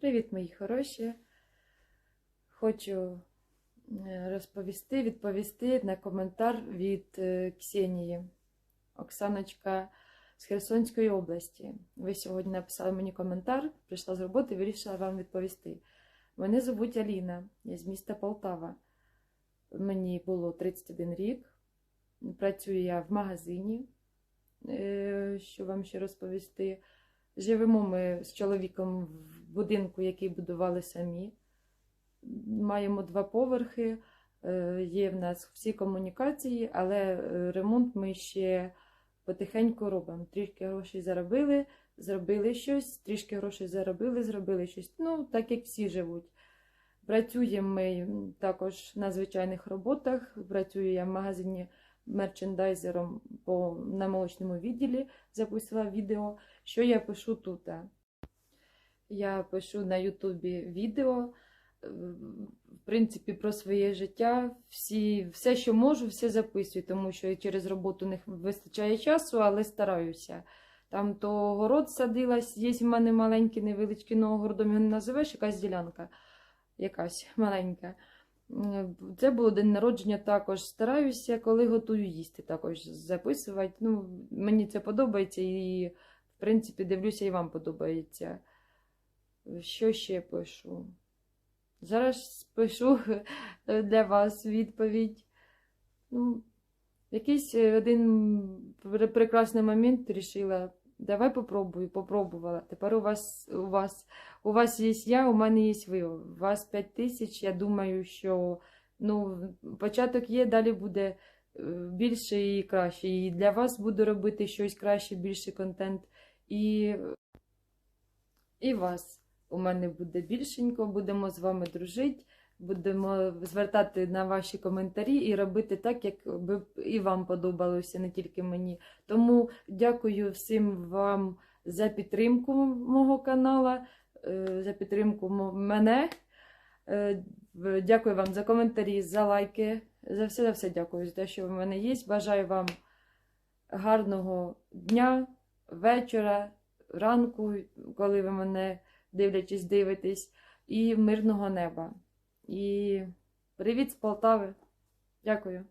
Привіт, мої хороші. Хочу е, розповісти, відповісти на коментар від е, Ксенії. Оксаночка з Херсонської області. Ви сьогодні написали мені коментар, прийшла з роботи, вирішила вам відповісти. Мене звуть Аліна, я з міста Полтава. Мені було 31 рік. Працюю я в магазині, е, що вам ще розповісти. Живемо ми з чоловіком в будинку, який будували самі. Маємо два поверхи, е, є в нас всі комунікації, але е, ремонт ми ще потихеньку робимо. Трішки грошей заробили, зробили щось, трішки грошей заробили, зробили щось. Ну, так як всі живуть. Працюємо ми також на звичайних роботах. Працюю я в магазині мерчендайзером по на молочному відділі, записувала відео. Що я пишу тут? Я пишу на Ютубі відео, е, в принципі, про своє життя. Всі, все, що можу, все записую, тому що через роботу не вистачає часу, але стараюся. Там то город садилась, є в мене маленький невеличкий, ну городом його не називаєш, якась ділянка, якась маленька. Це було день народження також. Стараюся, коли готую їсти, також записувати. Ну, мені це подобається і, в принципі, дивлюся, і вам подобається. Що ще пишу? Зараз пишу для вас відповідь. Ну, якийсь один прекрасний момент вирішила, давай попробую, попробувала. Тепер у вас, у вас, у вас є я, у мене є ви. У вас 5 тисяч. Я думаю, що ну, початок є, далі буде е, більше і краще. І для вас буду робити щось краще, більше контент. І, і вас у мене буде більшенько, будемо з вами дружити. Будемо звертати на ваші коментарі і робити так, як би і вам подобалося, не тільки мені. Тому дякую всім вам за підтримку мого канала, е, за підтримку мене. Е, Дякую вам за коментарі, за лайки. За все, за все дякую за те, що в мене є. Бажаю вам гарного дня, вечора, ранку, коли ви мене дивлячись, дивитесь, і мирного неба. І привіт з Полтави. Дякую.